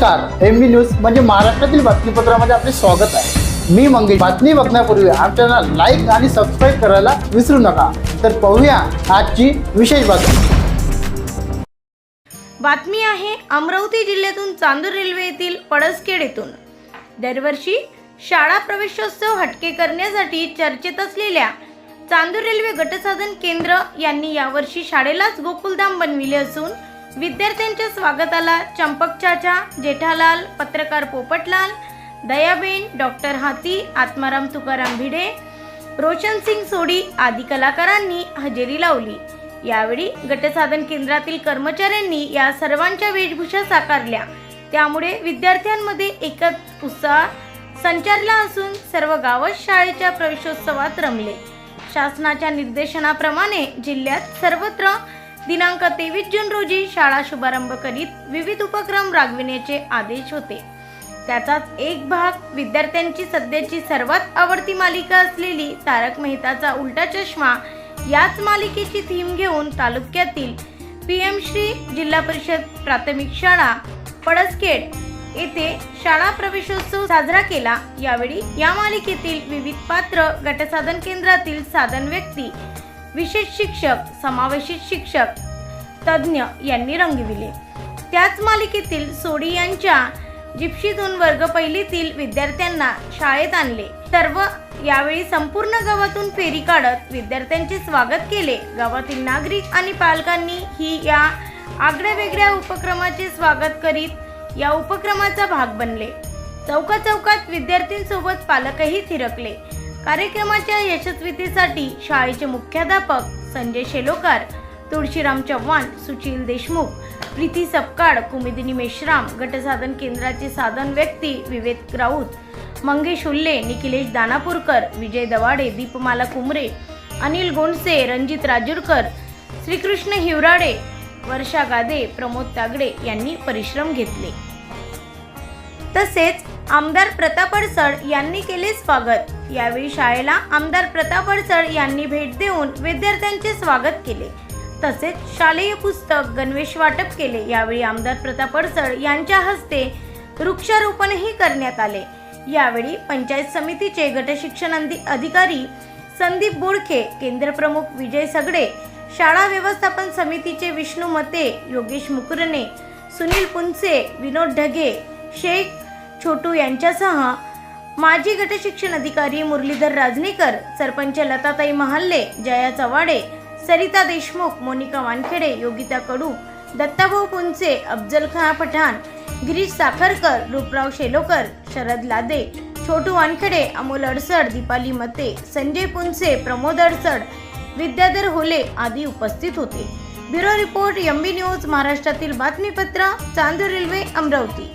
नमस्कार एम बी न्यूज म्हणजे महाराष्ट्रातील बातमीपत्रामध्ये आपले स्वागत आहे. मी मंगेश. बातमी बघण्यापूर्वी आमच्या लाईक आणि सबस्क्राईब करायला विसरू नका. तर पाहूया आजची विशेष बातमी. बातमी आहे अमरावती जिल्ह्यातून चांदूर रेल्वे येथील पडसखेड येथून. दरवर्षी शाळा प्रवेशोत्सव हटके करण्यासाठी चर्चेत असलेल्या चांदूर रेल्वे गटसाधन केंद्र यांनी यावर्षी शाळेलाच गोकुलधाम बनविले असून विद्यार्थ्यांच्या स्वागताला चंपक चाचा जेठालाल पत्रकार पोपटलाल दयाबेन डॉक्टर हाती आत्माराम तुकाराम भिडे रोशन सिंग सोडी आदी कलाकारांनी हजेरी लावली. यावेळी गटसाधन केंद्रातील कर्मचाऱ्यांनी या सर्वांच्या वेशभूषा साकारल्या. त्यामुळे विद्यार्थ्यांमध्ये एकच उत्साह संचारला असून सर्व गावच शाळेच्या प्रवेशोत्सवात रमले. शासनाच्या निर्देशनाप्रमाणे जिल्ह्यात सर्वत्र दिनांक तेवीस जून रोजी शाळा शुभारंभ करीत विविध उपक्रम राबविण्याचे आदेश होते. त्याचाच एक भाग विद्यार्थ्यांची सध्याची सर्वात आवडती मालिका असलेली तारक मेहताचा उलटा चष्मा याच मालिकेची थीम घेऊन तालुक्यातील पी एम श्री जिल्हा परिषद प्राथमिक शाळा पडसखेड येथे शाळा प्रवेशोत्सव साजरा केला. यावेळी या मालिकेतील विविध पात्र गटसाधन केंद्रातील साधन व्यक्ती विशेष शिक्षक समावेशित शिक्षक तज्ज्ञ यांनी रंगविले त्याच मालिकेतील सोडी यांच्या जिप्शीतून वर्ग पहिलीतील विद्यार्थ्यांना शाळेत आणले. सर्व यावेळी संपूर्ण गावातून फेरी काढत विद्यार्थ्यांचे स्वागत केले. गावातील नागरिक आणि पालकांनी ही या आगळ्या वेगळ्या उपक्रमाचे स्वागत करीत या उपक्रमाचा भाग बनले. चौका चौकात विद्यार्थ्यांसोबत पालकही थिरकले. कार्यक्रमाच्या यशस्वीतेसाठी शाळेचे मुख्याध्यापक संजय शेलोकार तुळशीराम चव्हाण सुशील देशमुख प्रीती सपकाळ कुमिदिनी मेश्राम गटसाधन केंद्राचे साधन व्यक्ती विवेक राऊत मंगेश उल्ले निखिलेश दानापूरकर विजय दवाडे दीपमाला कुमरे अनिल गोंडसे रणजित राजूरकर श्रीकृष्ण हिवराडे वर्षा गादे प्रमोद तागडे यांनी परिश्रम घेतले. तसेच आमदार प्रताप अडसड यांनी केले स्वागत. यावेळी शाळेला आमदार प्रताप अडसड यांनी भेट देऊन विद्यार्थ्यांचे स्वागत केले. तसेच शालेय पुस्तक गणवेश वाटप केले. यावेळी आमदार प्रताप अडसड यांच्या हस्ते वृक्षारोपणही करण्यात आले. यावेळी पंचायत समितीचे गटशिक्षण अधिकारी संदीप बोडखे केंद्रप्रमुख विजय सगडे शाळा व्यवस्थापन समितीचे विष्णू मते योगेश मुकुरणे सुनील पुनसे विनोद ढगे शेख छोटू यांच्यासह माजी गटशिक्षण अधिकारी मुरलीधर राजनेकर सरपंच लताताई महाल्ले जया चव्हाडे सरिता देशमुख मोनिका वानखेडे योगिता कडू दत्ताभाऊ पुंचे अफजल खान पठाण गिरीश साखरकर रूपराव शेलोकर शरद लादे छोटू वानखेडे अमोल अडसड दीपाली मते संजय पुंचे प्रमोद अडसड विद्याधर होले आदी उपस्थित होते. ब्युरो रिपोर्ट एम न्यूज महाराष्ट्रातील बातमीपत्र चांदूर रेल्वे अमरावती.